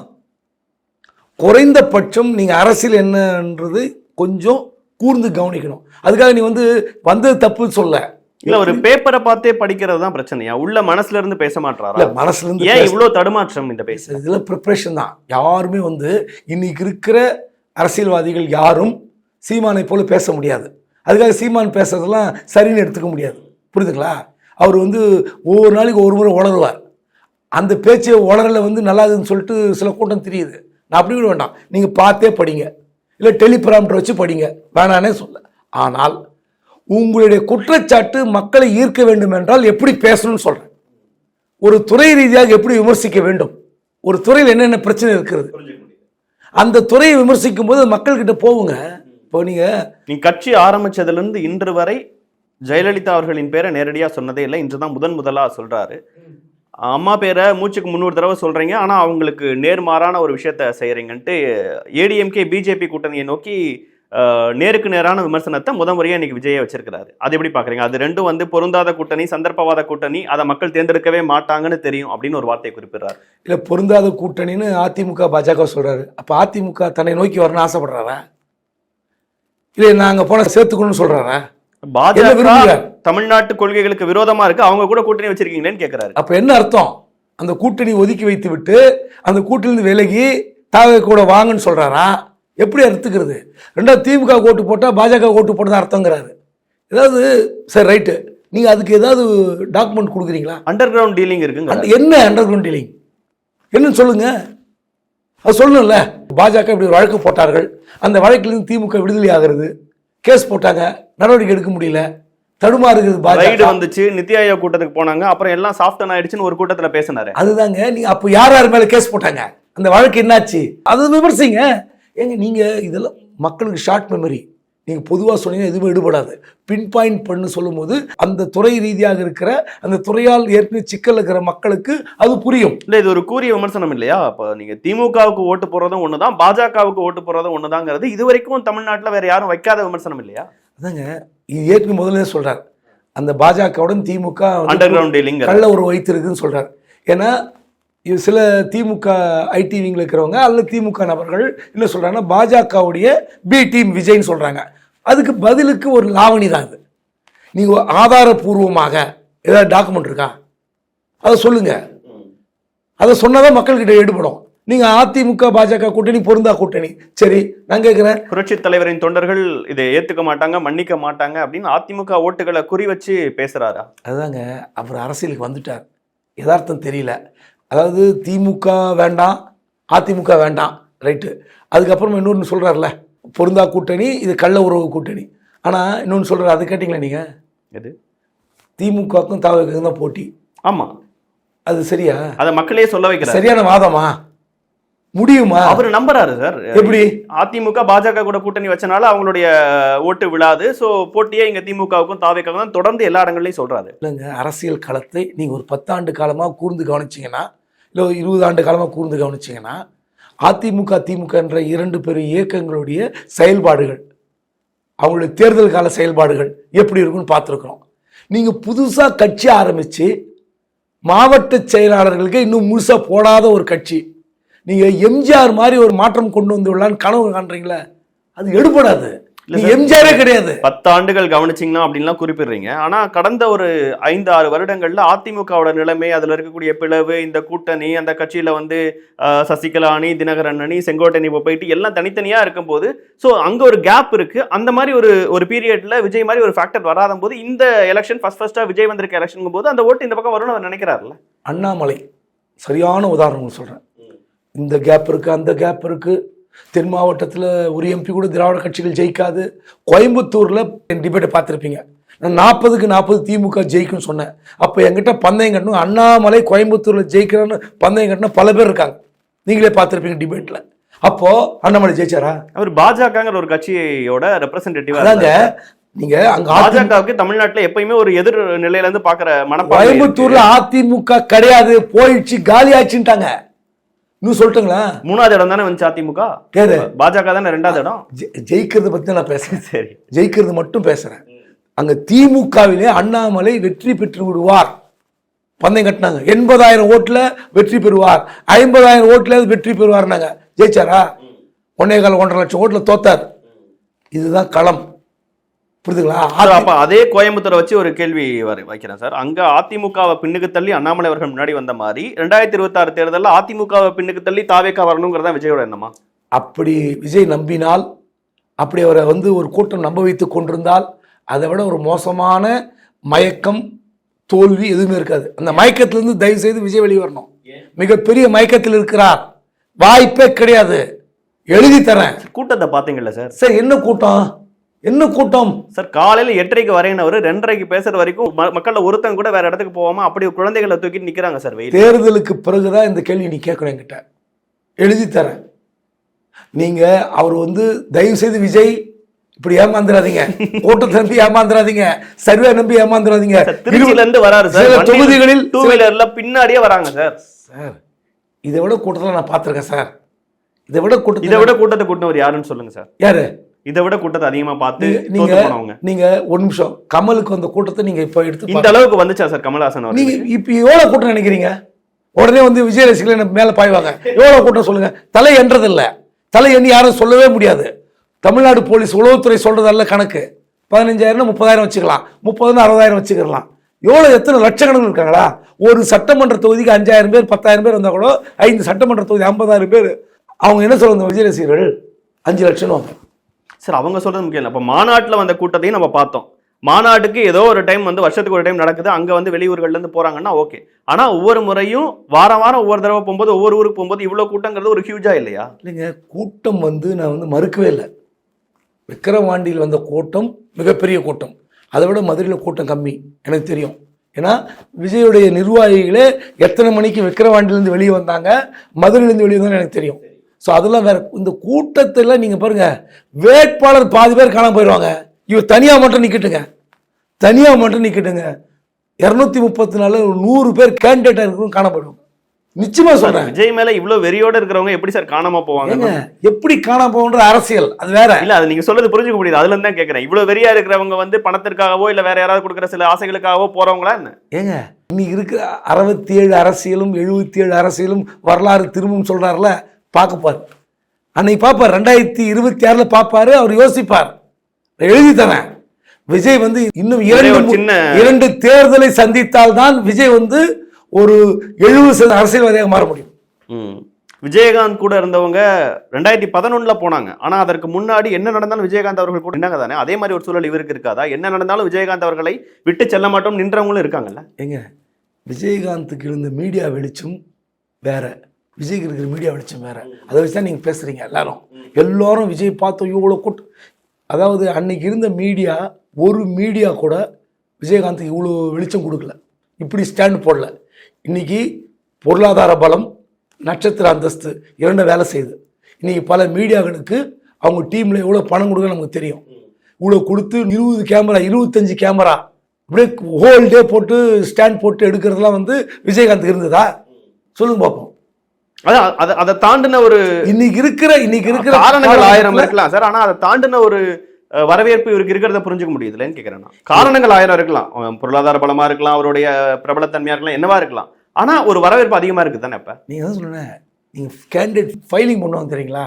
குறைந்தபட்சம் நீங்க அரசியல் என்னன்றது கொஞ்சம் கூர்ந்து கவனிக்கணும். அதுக்காக நீ வந்து வந்தது தப்புன்னு சொல்ல. இல்ல ஒரு பேப்பரை பார்த்தே படிக்கிறது தான் பிரச்சனையா? உள்ள மனசுல இருந்து பேச மாட்டாரா? இல்ல மனசுல இருந்து ஏன் இவ்வளவு தடுமாற்றம் இந்த பேச இதில் ப்ரிப்ரேஷன் தான். யாருமே வந்து இன்னைக்கு இருக்கிற அரசியல்வாதிகள் யாரும் சீமானை போல பேச முடியாது. அதுக்காக சீமான் பேசுறதெல்லாம் சரின்னு எடுத்துக்க முடியாது. புரியுதுங்களா? அவர் வந்து ஒவ்வொரு நாளைக்கு ஒரு முறை உளருவார் அந்த பேச்சு உளறல வந்து நல்லாதுன்னு சொல்லிட்டு சில கூட்டம் தெரியுது. நான் அப்படி விட வேண்டாம். நீங்கள் பார்த்தே படிங்க. இல்லை டெலிபிராம்டர் வச்சு படிங்க. வேணானே சொல்ல. ஆனால் உங்களுடைய குற்றச்சாட்டு மக்களை ஈர்க்க வேண்டும் என்றால் எப்படி பேசணும்னு சொல்கிறேன் ஒரு துறை ரீதியாக எப்படி விமர்சிக்க வேண்டும்? ஒரு துறையில் என்னென்ன பிரச்சனை இருக்கிறது? அந்த துறையை விமர்சிக்கும் போது மக்கள்கிட்ட போவுங்க. இப்போ நீங்கள் நீங்க கட்சி ஆரம்பிச்சதுல இருந்து இன்று வரை ஜெயலலிதா அவர்களின் பேரை நேரடியா சொன்னதே இல்லை. இன்று தான் முதன் முதலா சொல்றாரு. அம்மா பேரை மூச்சுக்கு முந்நூறு தடவை சொல்கிறீங்க ஆனால் அவங்களுக்கு நேர்மாறான ஒரு விஷயத்த செய்கிறீங்கன்ட்டு ஏடிஎம்கே பிஜேபி கூட்டணியை நோக்கி நேருக்கு நேரான விமர்சனத்தை முத முறையாக இன்றைக்கி விஜயை வச்சிருக்கிறாரு. அது எப்படி பார்க்குறீங்க அது ரெண்டும் வந்து பொருந்தாத கூட்டணி சந்தர்ப்பவாத கூட்டணி அதை மக்கள் தேர்ந்தெடுக்கவே மாட்டாங்கன்னு தெரியும் அப்படின்னு ஒரு வார்த்தையை குறிப்பிடுறாரு. இல்லை பொருந்தாத கூட்டணின்னு அதிமுக பாஜக சொல்கிறாரு அப்போ அதிமுக தன்னை நோக்கி வரணும்னு ஆசைப்படுறாரா? இல்லை நாங்கள் போனால் சேர்த்துக்கணும்னு சொல்றாரா? பாஜக தமிழ்நாட்டு கொள்கைகளுக்கு விரோதமா இருக்கு. அவங்க கூட கூட்டணி வச்சிருக்கீங்களேன்னு கேக்குறாரு. அப்போ என்ன அர்த்தம்? அந்த கூட்டணி ஒதுக்கி வைத்து விட்டு அந்த கூட்டிலிருந்து விலகி தாவே கூட வாங்கன்னு சொல்றாரா? எப்படி அர்த்துக்கிறது ரெண்டாவது திமுக ஓட்டு போட்டால் பாஜக ஓட்டு போட்டதா அர்த்தங்கிறாரு. ஏதாவது சரி ரைட்டு. நீங்கள் அதுக்கு ஏதாவது டாக்குமெண்ட் கொடுக்குறீங்களா? அண்டர் கிரவுண்ட் டீலிங் இருக்குங்க என்ன அண்டர் கிரவுண்ட் டீலிங் என்னன்னு சொல்லுங்க. அது சொல்லணும்ல. பாஜக இப்படி வழக்கு போட்டார்கள். அந்த வழக்கிலிருந்து திமுக விடுதலை ஆகிறது. கேஸ் போட்டாங்க நடவடிக்கை எடுக்க முடியல தடுமாறுகிறது ரைடு பாஜக வந்துச்சு நித்தி ஆயோக் கூட்டத்துக்கு போனாங்க அப்புறம் எல்லாம் சாஃப்டன் ஆயிடுச்சுன்னு ஒரு கூட்டத்துல பேசினாரு. அதுதாங்க நீங்க அப்போ யார் யார் மேல கேஸ் போட்டாங்க? அந்த வழக்கு என்னாச்சு? அது விமர்சிங்க. ஏங்க நீங்க இதெல்லாம் மக்களுக்கு ஷார்ட் மெமரி நீங்க பொதுவா சொன்னீங்கன்னா எதுவுமே ஈடுபடாது. பின் பாயிண்ட் பண்ணு சொல்லும்போது அந்த துறை ரீதியாக இருக்கிற அந்த துறையால் ஏற்கனவே சிக்கல் இருக்கிற மக்களுக்கு அது புரியும். இல்ல இது ஒரு கூறிய விமர்சனம் இல்லையா? அப்ப நீங்க திமுகவுக்கு ஓட்டு போறதும் ஒண்ணுதான் பாஜகவுக்கு ஓட்டு போறதும் ஒண்ணுதாங்கிறது இது வரைக்கும் தமிழ்நாட்டுல வேற யாரும் வைக்காத விமர்சனம் இல்லையா? அதாங்க இது ஏற்கனவே முதல்ல சொல்றார். அந்த பாஜகவுடன் திமுக அண்டர் கிரவுண்ட் கள்ள ஒரு வைத்திருக்குன்னு சொல்றார். ஏன்னா சில திமுக ஐடி விங்கில் இருக்கிறவங்க அல்லது திமுக நபர்கள் என்ன சொல்றாங்கன்னா பாஜகவுடைய பி டீம் விஜய்னு சொல்றாங்க. அதுக்கு பதிலுக்கு ஒரு லாவணி தான் அது. நீங்க ஆதாரபூர்வமாக ஏதாவது டாக்குமெண்ட் இருக்கா? அதை சொல்லுங்க. அதை சொன்னாதான் மக்கள்கிட்ட ஈடுபடும் நீங்க அதிமுக பாஜக கூட்டணி பொருந்தா கூட்டணி. சரி நான் கேட்குறேன் புரட்சி தலைவரின் தொண்டர்கள் இதை ஏத்துக்க மாட்டாங்க மன்னிக்க மாட்டாங்க அப்படின்னு அதிமுக ஓட்டுகளை குறி வச்சு பேசுறாரா? அதுதாங்க அவர் அரசியலுக்கு வந்துட்டார். யதார்த்தம் தெரியல. அதாவது திமுக வேண்டாம் அதிமுக வேண்டாம் ரைட்டு அதுக்கப்புறமா இன்னொன்று சொல்கிறார்ல பொருந்தா கூட்டணி இது கள்ள உறவு கூட்டணி. ஆனால் இன்னொன்று சொல்கிறார் அது கேட்டிங்களா நீங்கள் எது? திமுகவுக்கும் தவறுக்கும் தான் போட்டி. ஆமா. அது சரியா? அத மக்களே சொல்ல வைக்கிறார். சரியான வாதமா? முடியுமா? அவர் நம்புறாரு சார் எப்படி? அதிமுக பாஜக கூட கூட்டணி வச்சனால அவங்களுடைய ஓட்டு விழாது. சோ போட்டியே இங்க திமுகவுக்கும் தாவேக்காவும் தான் தொடர்ந்து எல்லா இடங்கள்லயும் சொல்றாரு. இல்லைங்க அரசியல் களத்தை நீங்கள் ஒரு பத்தாண்டு காலமாக கூர்ந்து கவனிச்சிங்கன்னா இல்லை இருபது ஆண்டு காலமாக கூர்ந்து கவனிச்சிங்கன்னா அதிமுக திமுக என்ற இரண்டு பெரிய இயக்கங்களுடைய செயல்பாடுகள் அவங்களுடைய தேர்தல் கால செயல்பாடுகள் எப்படி இருக்குன்னு பார்த்துருக்குறோம். நீங்கள் புதுசாக கட்சி ஆரம்பித்து மாவட்ட செயலாளர்களுக்கு இன்னும் முழுசாக போடாத ஒரு கட்சி. நீங்கள் எம்ஜிஆர் மாதிரி ஒரு மாற்றம் கொண்டு வந்து விடலான்னு கனவு காண்றீங்களே அது எடுபடாது. எம்ஜிஆரே கிடையாது. பத்து ஆண்டுகள் கவனிச்சிங்கன்னா அப்படின்லாம் குறிப்பிடுறீங்க. ஆனா கடந்த ஒரு ஐந்து ஆறு வருடங்கள்ல அதிமுகவோட நிலைமை அதுல இருக்கக்கூடிய பிளவு இந்த கூட்டணி அந்த கட்சியில வந்து ஆஹ், சசிகலா அணி தினகரன் அணி செங்கோட்டணி இப்போ போயிட்டு எல்லாம் தனித்தனியா இருக்கும்போது ஸோ அங்க ஒரு கேப் இருக்கு. அந்த மாதிரி ஒரு ஒரு பீரியட்ல விஜய் மாதிரி ஒரு ஃபேக்டர் வராத போது இந்த எலெக்ஷன் ஃபர்ஸ்ட் ஃபர்ஸ்டா விஜய் வந்திருக்க எலெக்ஷன் போது அந்த ஓட்டு இந்த பக்கம் வரும்னு அவர் நினைக்கிறாருல்ல? அண்ணாமலை சரியான உதாரணம் சொல்கிறேன் இந்த கேப் இருக்குது அந்த கேப் இருக்குது தென் மாவட்டத்தில் ஒரு எம்பி கூட திராவிட கட்சிகள் ஜெயிக்காது. கோயம்புத்தூரில் டிபேட்டை பார்த்துருப்பீங்க. நான் நாற்பதுக்கு நாற்பது திமுக ஜெயிக்கும்னு சொன்னேன். அப்போ என்கிட்ட பந்தயம் கட்டணும் அண்ணாமலை கோயம்புத்தூரில் ஜெயிக்கிறான்னு பந்தயம் கட்டின பல பேர் இருக்காங்க. நீங்களே பார்த்துருப்பீங்க டிபேட்டில் அப்போது அண்ணாமலை ஜெயிச்சாரா? அவர் பாஜகங்கிற ஒரு கட்சியோட ரெப்ரசன்டேட்டிவா அதாங்க நீங்கள் அங்கே பாஜகவுக்கு தமிழ்நாட்டுல எப்பயுமே ஒரு எதிர் நிலையில இருந்து பாக்குற இருக்கு. கோயம்புத்தூரில் அதிமுக கிடையாது போயிடுச்சு காலி ஆச்சுட்டாங்க இன்னும் சொல்லட்டுங்களா மூணாவது இடம் தானே வந்துச்சு அதிமுக? கேது பாஜக தானே ரெண்டாவது இடம்? ஜெயிக்கிறத பற்றி நான் பேசுறேன். சரி. ஜெயிக்கிறது மட்டும் பேசுறேன். அங்க திமுகவிலே அண்ணாமலை வெற்றி பெற்று விடுவார். பந்தயம் கட்டினாங்க. எண்பதாயிரம் ஓட்டுல வெற்றி பெறுவார். ஐம்பதாயிரம் ஓட்டுல வெற்றி பெறுவார்னாங்க. ஜெயிச்சாரா? ஒன்னே கால் ஒன்றரை லட்சம் ஓட்டுல தோத்தார். இதுதான் களம். புரியுதுங்களா அப்ப அதே கோயம்புத்தூரை வச்சு ஒரு கேள்வி வர- வைக்கிறேன் சார். அங்க அதிமுகவை பின்னுக்கு தள்ளி அண்ணாமலை அவர்கள் முன்னாடி வந்த மாதிரி ரெண்டாயிரத்தி இருபத்தி ஆறு தேர்தலில் அதிமுகவை பின்னுக்கு தள்ளி தாவேக்கா வரணுங்கிறதா விஜயோட எண்ணமா? அப்படி விஜய் நம்பினால் அப்படி அவரை வந்து ஒரு கூட்டம் நம்ப வைத்து கொண்டிருந்தால் அதை விட ஒரு மோசமான மயக்கம் தோல்வி எதுவுமே இருக்காது. அந்த மயக்கத்திலிருந்து தயவு செய்து விஜய் வெளியே வரணும். மிகப்பெரிய மயக்கத்தில் இருக்கிறார். வாய்ப்பே கிடையாது. எழுதி தரேன். கூட்டத்தை பாத்தீங்கல்ல சார்? சார் என்ன கூட்டம்? என்ன கூட்டம்? சார் காலையில எட்டரைக்கு வரையினவர் ரெண்டரைக்கு பேசுற வரைக்கும் ம- மக்கள்ல ஒருத்தன் கூட வேற இடத்துக்கு போகாம அப்படி குழந்தைகளை தூக்கிட்டு நிக்கிறாங்க சார் தேர்தலுக்கு பிறகுதான் இந்த கேள்வி நீ கேட்கணும் என்கிட்ட. எழுதி தரேன். நீங்க அவர் வந்து தயவு செய்து விஜய் இப்படி ஏமாந்துடாதீங்க கூட்டத்தை நம்பி ஏமாந்துடாதீங்க சர்வே நம்பி ஏமாந்துடாதீங்க திருச்சியில இருந்து வராரு சார். தொகுதிகளில் டூ வீலர்ல பின்னாடியே வராங்க சார். சார் இதை விட கூட்டத்தில் நான் பார்த்துருக்கேன் சார். இதை விட இதை கூட்டத்தை விட கூட்டத்தை கூட்டினவர் யாருன்னு சொல்லுங்க சார். யாரு? இதை விட கூட்டத்தை அதிகமா பார்த்து நீங்க நீங்க ஒரு நிமிஷம். கமலுக்கு வந்த கூட்டத்தை நீங்க இப்போ எடுத்து இந்த அளவுக்கு வந்துச்சா சார் கமல்ஹாசன் நீங்க இப்ப எவ்வளவு கூட்டம் நினைக்கிறீங்க? உடனே வந்து விஜய் ரசிகர்கள் மேல பாய்வாங்க. எவ்வளவு கூட்டம் சொல்லுங்க. தலை என்றது இல்ல தலை எண்ணி யாரும் சொல்லவே முடியாது. தமிழ்நாடு போலீஸ் உளவுத்துறை சொல்றதல்ல கணக்கு. பதினஞ்சாயிரம் முப்பதாயிரம் வச்சுக்கலாம். முப்பதுன்னு அறுபதாயிரம் வச்சுக்கலாம். எவ்வளவு எத்தனை லட்சக்கணக்கில் இருக்காங்களா? ஒரு சட்டமன்ற தொகுதிக்கு அஞ்சாயிரம் பேர் பத்தாயிரம் பேர் வந்தா கூட ஐந்து சட்டமன்ற தொகுதி ஐம்பதாயிரம் பேர். அவங்க என்ன சொல்றாங்க விஜய் ரசிகர்கள்? அஞ்சு லட்சம் சார் அவங்க சொல்கிறது முக்கியம் இல்லை. அப்போ மாநாட்டில் வந்த கூட்டத்தையும் நம்ம பார்த்தோம். மாநாட்டுக்கு ஏதோ ஒரு டைம் வந்து வருஷத்துக்கு ஒரு டைம் நடக்குது. அங்கே வந்து வெளியூர்கள்லேருந்து போகிறாங்கன்னா ஓகே ஆனால் ஒவ்வொரு முறையும் வாரம் வாரம் ஒவ்வொரு தடவை போகும்போது ஒவ்வொரு ஊருக்கு போகும்போது இவ்வளோ கூட்டங்கிறது ஒரு ஹியூஜாக இல்லையா? இல்லைங்க. கூட்டம் வந்து நான் வந்து மறுக்கவே இல்லை. விக்கிரவாண்டியில் வந்த கூட்டம் மிகப்பெரிய கூட்டம். அதை விட மதுரையில் கூட்டம் கம்மி எனக்கு தெரியும். ஏன்னா விஜயுடைய நிர்வாகிகளே எத்தனை மணிக்கு விக்கிரவாண்டிலேருந்து வெளியே வந்தாங்க? மதுரையிலேருந்து வெளியே வந்தாங்க எனக்கு தெரியும். ஸோ அதெல்லாம் வேற இந்த கூட்டத்தில் நீங்கள் பாருங்க வேட்பாளர் பாதி பேர் காணாம போயிடுவாங்க இவர் தனியாக மட்டும் நிற்கட்டுங்க தனியாக மட்டும் நிற்கட்டுங்க இரநூத்தி முப்பத்தி நாலு நூறு பேர் கேண்டிடேட்டாக இருக்கிறவங்க காணாம போயிடுவாங்க. நிச்சயமாக சொல்கிறேன் விஜய் மேல இவ்வளவு வெறியோட இருக்கிறவங்க எப்படி சார் காணாம போவாங்க? எப்படி காணாம போகுன்ற அரசியல். அது வேற. இல்ல அது நீங்க சொல்றது புரிஞ்சுக்க முடியுது. அதுல தான் கேக்குறேன். இவ்வளவு வெறியா இருக்கிறவங்க வந்து பணத்திற்காகவோ இல்ல வேற யாராவது கொடுக்குற சில ஆசைகளுக்காகவோ போறவங்களா என்ன? ஏங்க இன்னைக்கு இருக்கிற அறுபத்தி ஏழு அரசியலும் எழுபத்தி ஏழு அரசியலும் வரலாறு திரும்பும் சொல்றாருல. பார்க்கப்பார் அன்னைக்கு பார்ப்பார் ரெண்டாயிரத்தி இருபத்தி ஆறுல பார்ப்பாரு அவர் யோசிப்பார். எழுதி தரேன். விஜய் வந்து இன்னும் இரண்டு இரண்டு தேர்தலை சந்தித்தால் தான் விஜய் வந்து ஒரு எழுபது சதவீத அரசியல்வாதியாக மாற முடியும். ம். விஜயகாந்த் கூட இருந்தவங்க ரெண்டாயிரத்தி பதினொன்னுல போனாங்க. ஆனா அதற்கு முன்னாடி என்ன நடந்தாலும் விஜயகாந்த் அவர்கள் கூட நின்னாங்க தானே? அதே மாதிரி ஒரு சூழல் இவருக்கு இருக்காதா? என்ன நடந்தாலும் விஜயகாந்த் அவர்களை விட்டு செல்ல மாட்டோம் நின்றவங்களும் இருக்காங்கல்ல? ஏங்க விஜயகாந்துக்கு இருந்த மீடியா வெளிச்சம் வேற. விஜய்க்கு இருக்கிற மீடியா வெளிச்சம் வேற. அதை வச்சு தான் நீங்கள் பேசுகிறீங்க எல்லாரும். எல்லோரும் விஜய் பார்த்தோம் இவ்வளோ கூட்டு அதாவது அன்னைக்கு இருந்த மீடியா ஒரு மீடியா கூட விஜயகாந்துக்கு இவ்வளோ வெளிச்சம் கொடுக்கல. இப்படி ஸ்டாண்ட் போடல. இன்னைக்கு பொருளாதார பலம் நட்சத்திர அந்தஸ்து இரண்டும் வேலை செய்யுது. இன்றைக்கி பல மீடியாக்களுக்கு அவங்க டீமில் எவ்வளோ பணம் கொடுக்க நமக்கு தெரியும். இவ்வளோ கொடுத்து இருபது கேமரா இருபத்தஞ்சி கேமரா அப்படியே ஹோல் டே போட்டு ஸ்டாண்ட் போட்டு எடுக்கிறதுலாம் வந்து விஜயகாந்த் இருந்ததா? சொல்லுங்க பார்ப்போம் அதான் அத- அதை தாண்டின ஒரு இன்னைக்கு இருக்கிற இன்னைக்கு இருக்கிற காரணங்கள் ஆயிரம் இருக்கலாம் சார். ஆனா அதை தாண்டின ஒரு வரவேற்பு இவருக்கு இருக்கிறத புரிஞ்சுக்க முடியுதுலன்னு கேக்குறேன் நான். காரணங்கள் ஆயிரம் இருக்கலாம். பொருளாதார பலமா இருக்கலாம் அவருடைய பிரபலத்தன்மையா இருக்கலாம் என்னவா இருக்கலாம். ஆனா ஒரு வரவேற்பு அதிகமா இருக்கு தானே இப்ப நீங்க தான் சொல்லுங்க நீங்க கேண்டிடேட் ஃபைலிங் பண்ணுவாங்க தெரியுங்களா?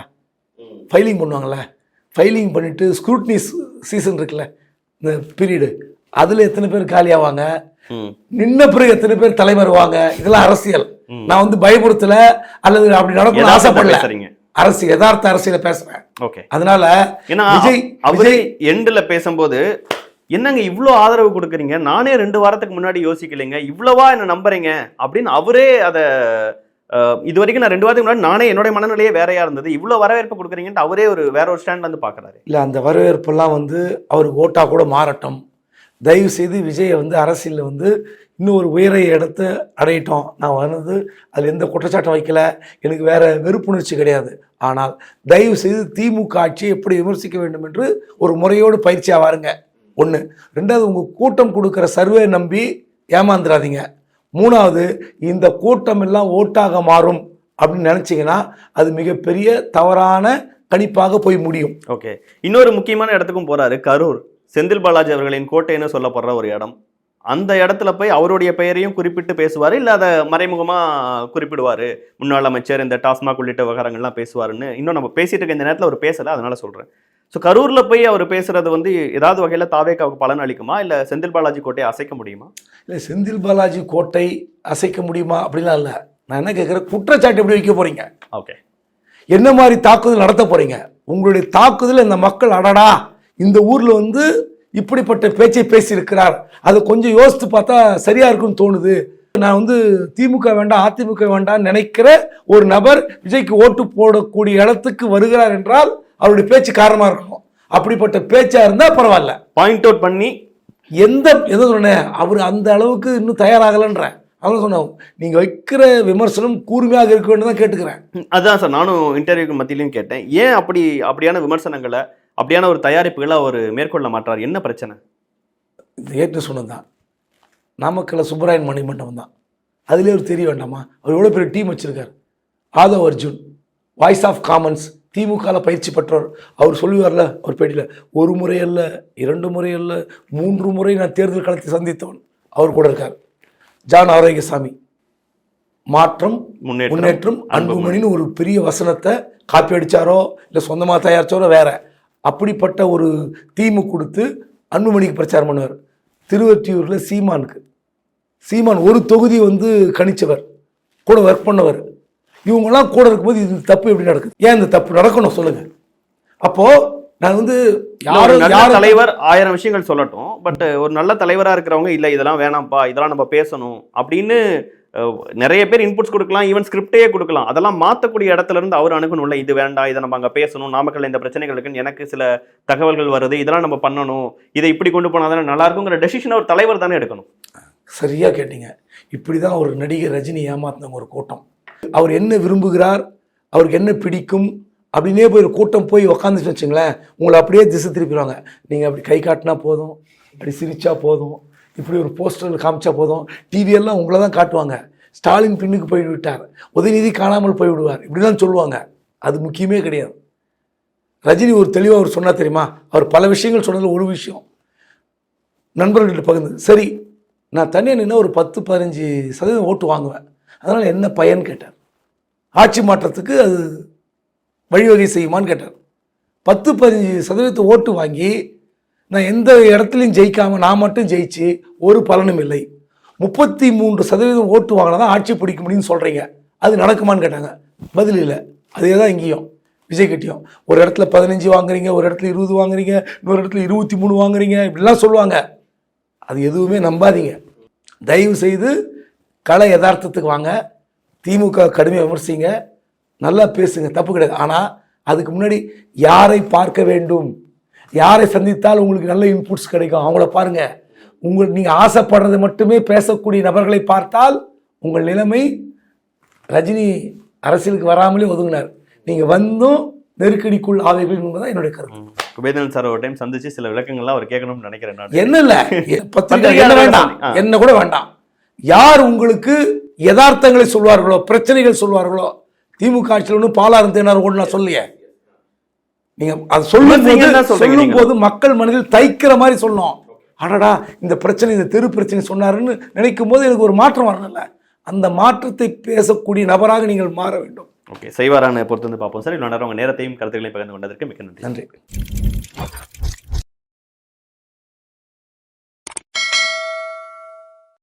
ஃபைலிங் பண்ணுவாங்கல்ல? ஃபைலிங் பண்ணிட்டு ஸ்க்ரூட்னி சீசன் இருக்குல்ல? இந்த பீரியடு அதுல எத்தனை பேர் காலி ஆவாங்க ம். நின்ன பிறகு எத்தனை பேர் தலைவர் வாங்க? இதெல்லாம் அரசியல். நான் வந்து பயமுறுத்தல அல்லது அப்படி யதார்த்தத்தை ஆசைப்படல. அரசியல் யதார்த்த அரசியல பேசுறேன் ஓகே. அதனால ஏன்னா விஜய் அவரே விஜய் எண்டுல பேசும்போது என்னங்க இவ்ளோ ஆதரவு கொடுக்குறீங்க? நானே ரெண்டு வாரத்துக்கு முன்னாடி யோசிக்கலைங்க. இவ்வளவா என்ன நம்புறீங்க? அப்படின்னு அவரே அதை இது வரைக்கும் நான் ரெண்டு வாரத்துக்கு முன்னாடி நானே என்னோட மனநிலையே வேறையா இருந்தது. இவ்வளவு வரவேற்பு கொடுக்குறீங்கன்ட்டு அவரே ஒரு வேற ஒரு ஸ்டாண்ட் வந்து பாக்குறாரு இல்லை அந்த வரவேற்பெல்லாம் வந்து அவருக்கு ஓட்டா கூட மாறட்டும். தயவு செய்து விஜயை வந்து அரசியலில் வந்து இன்னும் ஒரு உயர இடத்த அடையட்டும். நான் வந்தது அதில் எந்த குற்றச்சாட்டும் வைக்கல. எனக்கு வேறு வெறுப்புணர்ச்சி கிடையாது. ஆனால் தயவு செய்து திமுக ஆட்சியை எப்படி விமர்சிக்க வேண்டும் என்று ஒரு முறையோடு பயிற்சியாக வாருங்க. ஒன்று ரெண்டாவது உங்கள் கூட்டம் கொடுக்குற சர்வே நம்பி ஏமாந்துடாதீங்க மூணாவது இந்த கூட்டம் எல்லாம் ஓட்டாக மாறும் அப்படின்னு நினச்சிங்கன்னா அது மிகப்பெரிய தவறான கணிப்பாக போய் முடியும். ஓகே. இன்னொரு முக்கியமான இடத்துக்கும் போகிறாரு கரூர். செந்தில் பாலாஜி அவர்களின் கோட்டைன்னு சொல்லப்படுற ஒரு இடம். அந்த இடத்துல போய் அவருடைய பெயரையும் குறிப்பிட்டு பேசுவாரு இல்ல அதை மறைமுகமா குறிப்பிடுவாரு. முன்னாள் அமைச்சர் இந்த டாஸ்மாக் உள்ளிட்ட விவகாரங்கள்லாம் பேசுவாருன்னு இன்னும் நம்ம பேசிட்டு இருக்க இந்த நேரத்துல அவர் பேசல அதனால சொல்றேன். ஸோ கரூர்ல போய் அவர் பேசுறது வந்து ஏதாவது வகையில தாவேக்காவுக்கு பலன் அளிக்குமா? இல்ல செந்தில் பாலாஜி கோட்டையை அசைக்க முடியுமா? இல்லை செந்தில் பாலாஜி கோட்டை அசைக்க முடியுமா? அப்படிலாம் இல்லை. நான் என்ன கேட்குறேன் குற்றச்சாட்டு எப்படி வைக்க போறீங்க? ஓகே. என்ன மாதிரி தாக்குதல் நடத்த போறீங்க? உங்களுடைய தாக்குதல் இந்த மக்கள் அடடா! இந்த ஊர்ல வந்து இப்படிப்பட்ட பேச்சை பேசியிருக்கிறார். அதை கொஞ்சம் யோசித்து பார்த்தா சரியா இருக்கும்னு தோணுது. நான் வந்து திமுக வேண்டாம் அதிமுக வேண்டாம் நினைக்கிற ஒரு நபர் விஜய்க்கு ஓட்டு போடக்கூடிய இடத்துக்கு வருகிறார் என்றால் அவருடைய பேச்சு காரணமா இருக்கணும். அப்படிப்பட்ட பேச்சா இருந்தா பரவாயில்ல. பாயிண்ட் அவுட் பண்ணி எந்த எதை சொன்னேன்? அவர் அந்த அளவுக்கு இன்னும் தயாராகலைன்றேன் அவங்க சொன்னோம் நீங்க வைக்கிற விமர்சனம் கூர்மையாக இருக்க வேண்டும் தான் கேட்டுக்கிறேன். ம், அதான் சார் நானும் இன்டர்வியூக்கு மத்தியிலையும் கேட்டேன். ஏன் அப்படி அப்படியான விமர்சனங்களை அப்படியான ஒரு தயாரிப்புகளை அவர் மேற்கொள்ள மாட்டார். என்ன பிரச்சனை? இது ஏற்று சொன்னது தான் நாமக்கல்ல சுப்பராயன் மணிமண்டபம் தான். அதுலேயே ஒரு தெரிய வேண்டாமா? அவர் எவ்வளோ பெரிய டீம் வச்சுருக்கார். Aadhav Arjun voice of commons திமுகவில் பயிற்சி பெற்றவர் அவர் சொல்லுவார்ல அவர் பேட்டியில் ஒரு முறை அல்ல இரண்டு முறை அல்ல மூன்று முறை நான் தேர்தல் களத்தை சந்தித்தவன். அவர் கூட இருக்கார். ஜான் ஆரோக்கியசாமி மாற்றம் முன்னேற்றம் முன்னேற்றம் அன்புமணின்னு ஒரு பெரிய வசனத்தை காப்பி அடிச்சாரோ இல்லை சொந்தமாக தயாரிச்சாரோ வேற. அப்படிப்பட்ட ஒரு தீமு கொடுத்து அன்புமணிக்கு பிரச்சாரம் பண்ணுவார். திருவொற்றியூரில் சீமானுக்கு. சீமான் ஒரு தொகுதி வந்து கணிச்சவர் கூட ஒர்க் பண்ணவர். இவங்கெல்லாம் கூட இருக்கும்போது இது தப்பு எப்படி நடக்குது? ஏன் இந்த தப்பு நடக்கணும் சொல்லுங்க. அப்போ நான் வந்து யாரும் நல்ல யாரும் தலைவர் ஆயிரம் விஷயங்கள் சொல்லட்டும் பட் ஒரு நல்ல தலைவரா இருக்கிறவங்க இல்ல இதெல்லாம் வேணாம்ப்பா இதெல்லாம் நம்ம பேசணும் அப்படின்னு நிறைய பேர் இன்புட்ஸ் கொடுக்கலாம் ஈவன் ஸ்கிரிப்டே கொடுக்கலாம். அதெல்லாம் மாற்றக்கூடிய இடத்துல இருந்து அவர் அணுகணும்ல இது வேண்டாம் இதை நம்ம அங்கே பேசணும் நாமக்கல் இந்த பிரச்சனைகள் இருக்குன்னு எனக்கு சில தகவல்கள் வருது இதெல்லாம் நம்ம பண்ணணும் இதை இப்படி கொண்டு போனால் தானே நல்லா இருக்குங்கிற டெசிஷன் ஒரு தலைவர் தானே எடுக்கணும். சரியாக கேட்டீங்க. இப்படி தான் ஒரு நடிகர் ரஜினி ஏமாத்தினவங்க ஒரு கூட்டம். அவர் என்ன விரும்புகிறார் அவருக்கு என்ன பிடிக்கும் அப்படின்னே போய் ஒரு கூட்டம் போய் உக்காந்துச்சு வச்சுங்களேன் உங்களை அப்படியே திசை திருப்பிடுவாங்க. நீங்கள் அப்படி கை காட்டினா போதும் அப்படி சிரிச்சா போதும். இப்படி ஒரு போஸ்டர் காமிச்சா போதும். டிவியெல்லாம் உங்களை தான் காட்டுவாங்க. ஸ்டாலின் பின்னுக்கு போய்விட்டார். உதயநிதி காணாமல் போய் விடுவார் இப்படி தான் சொல்லுவாங்க. அது முக்கியமே கிடையாது. ரஜினி ஒரு தெளிவாக அவர் சொன்னால் தெரியுமா? அவர் பல விஷயங்கள் சொன்னதில் ஒரு விஷயம். நண்பர்கள்ட்ட பகிர்ந்து சரி நான் தனியாக நின்று ஒரு பத்து பதினஞ்சு சதவீதம் ஓட்டு வாங்குவேன். அதனால் என்ன பயன் கேட்டார். ஆட்சி மாற்றத்துக்கு அது வழிவகை செய்யுமான்னு கேட்டார். பத்து பதினஞ்சு சதவீதத்தை ஓட்டு வாங்கி நான் எந்த இடத்துலையும் ஜெயிக்காமல் நான் மட்டும் ஜெயிச்சு ஒரு பலனும் இல்லை. முப்பத்தி மூன்று சதவீதம் ஓட்டு வாங்கினா தான் ஆட்சி பிடிக்க முடியும்னு சொல்கிறீங்க அது நடக்குமான்னு கேட்டாங்க. பதில் இல்லை. அதே தான் இங்கேயும். விஜய் கட்டியும். ஒரு இடத்துல பதினஞ்சு வாங்குறீங்க ஒரு இடத்துல இருபது வாங்குறீங்க இன்னொரு இடத்துல இருபத்தி மூணு வாங்குறீங்க இப்படிலாம் சொல்லுவாங்க. அது எதுவுமே நம்பாதீங்க. தயவு செய்து கலை யதார்த்தத்துக்கு வாங்க. திமுக கடுமையாக விமர்சிங்க. நல்லா பேசுங்க. தப்பு கிடையாது. ஆனால் அதுக்கு முன்னாடி யாரை பார்க்க வேண்டும்? யாரை சந்தித்தால் உங்களுக்கு நல்ல இன்புட்ஸ் கிடைக்கும்? அவங்கள பாருங்க. உங்கள் நீங்கள் ஆசைப்படுறது மட்டுமே பேசக்கூடிய நபர்களை பார்த்தால் உங்கள் நிலைமை ரஜினி அரசியலுக்கு வராமலே ஒதுங்கினார். நீங்கள் வந்தும் நெருக்கடிக்குள் ஆவீர்கள் என்பதுதான் என்னுடைய கருத்து. குபேந்திரன் சார் ஒரு டைம் சந்திச்சு சில விளக்கங்கள்லாம் அவர் கேட்கணும்னு நினைக்கிறேன் நான். என்ன இல்ல? பத்திரிகை என்ன வேண்டாம். என்ன கூட வேண்டாம். யார் உங்களுக்கு யதார்த்தங்களை சொல்வார்களோ பிரச்சனைகள் சொல்வார்களோ திமுக ஆட்சியில் ஒன்றும் பாலாறு தேனார் ஒன்று நான் சொல்லியே. நீங்க அது சொல்லும் சொல்லும். போது மக்கள் மனதில் தைக்கிற மாதிரி சொல்லணும் அடடா இந்த பிரச்சனை இந்த தெரு பிரச்சனை சொன்னாருன்னு நினைக்கும் போது எனக்கு ஒரு மாற்றம் வரணும்ல. அந்த மாற்றத்தை பேசக்கூடிய நபராக நீங்கள் மாற வேண்டும். ஓகே செய்வாரான்னு பொறுத்து வந்து பார்ப்போம் சார். இவ்வளோ நேரம் நேரத்தையும் கருத்துக்களையும் பகிர்ந்து கொண்டதற்கு மிக்க நன்றி. நன்றி.